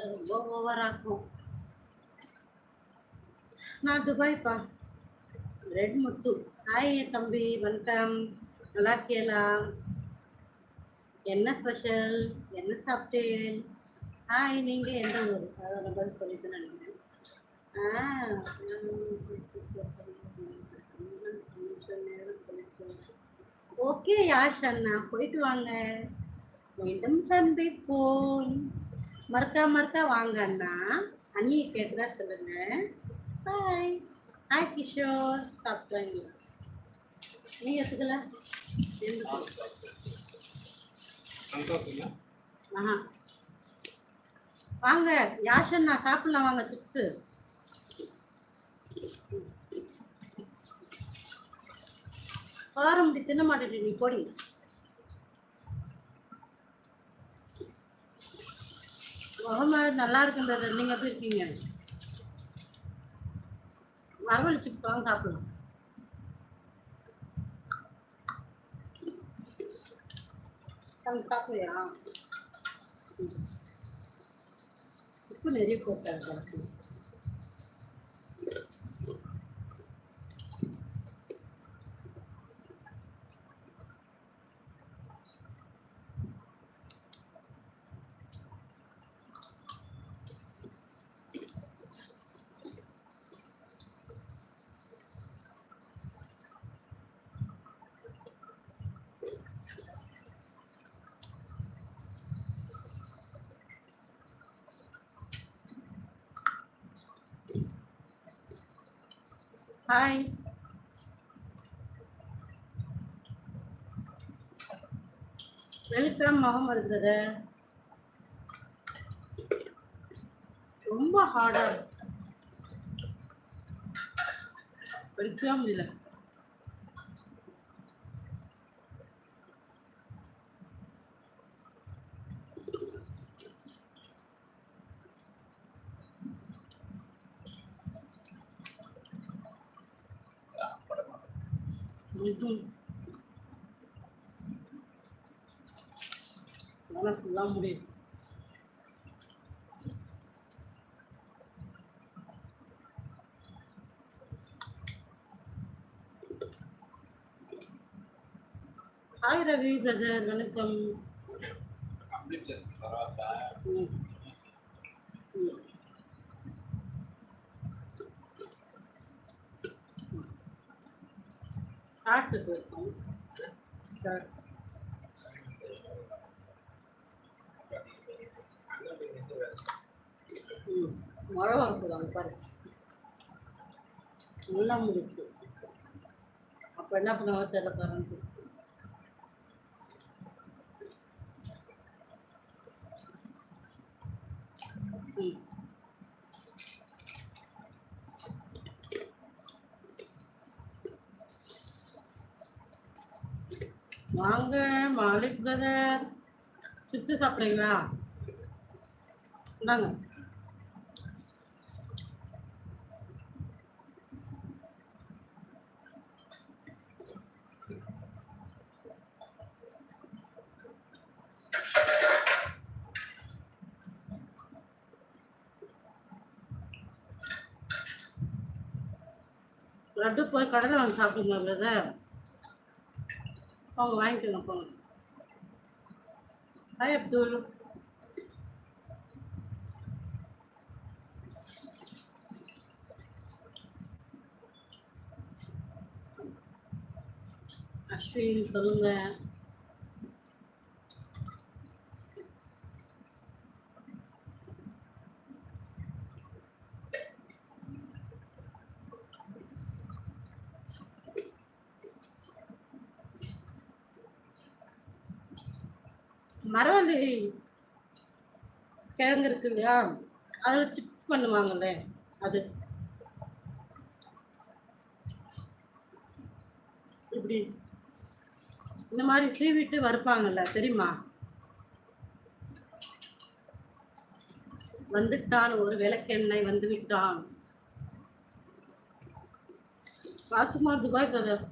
ரொம்ப ஓவராக்கும் நான் துபாய்ப்பா ரெட் முத்து ஹாய் தம்பி வணக்கம் நல்லா இருக்கியலா என்ன ஸ்பெஷல் என்ன சாப்பிட்டேன் ஹாய் நீங்கள் எந்த ஊர் அதை நான் பதில் சொல்லிட்டு நினைக்கிறேன் ஓகே யாஷ் அண்ணா போயிட்டு வாங்க மீண்டும் சந்திப்போம். மறக்கா மறக்கா வாங்க அண்ணா. அண்ணியை கேட்டுதான் சொல்லுங்க. பாய் ஹாய் கிஷோர் சாப்பிட்டாங்க நீ எடுத்துக்கல? ஆஹா வாங்க. யாஷண்ணா சாப்பிடலாம் வாங்க சிப்ஸு காரம் தின்ன மாட்டேன் நீ போடி. முகமா நல்லா இருக்குன்றது நீங்க எப்படி இருக்கீங்க? வரவழி சிப்ஸ் வாங்க சாப்பிடலாம் வாங்க, சாப்பிடுறியா உப்பு நிறைய போட்டாங்க ஹாய் வெல்கம் முகமது பிரதர் ரொம்ப ஹார்டா படிக்கவே முடியல. ஆ முடியும் ஹாய் ரவி பிரதர் வணக்கம். ஷார்ட்ஸுக்கு போயிருக்கோம். ஷார்ட் ம் மழை வரப்போகுது அங்கே பாரு. நல்லா முடிச்சு. அப்போ என்ன பண்ணுவாங்க தெரியல கரண்ட் ம். வாங்க மாலிக் பிரதர் சிப்ஸ் சாப்பிட்றீங்களா? இந்தாங்க. லட்டு போய் கடையில் வாங்கி சாப்பிடுங்க பிரதர் போங்க வாங்கிக்கோங்க போங்க ஹாய் அப்துல் அஸ்வின் சொல்லுங்கள் மரவள்ளி கிழங்கு இருக்கு இல்லையா? அதில் சிப்ஸ் பண்ணுவாங்கல்ல அது. இப்படி இந்த மாதிரி சீவிட்டு வறுப்பாங்கல்ல தெரியுமா? வந்துட்டான் ஒரு விளக்கெண்ணெய் வந்து விட்டான். Rajkumar Dubai brother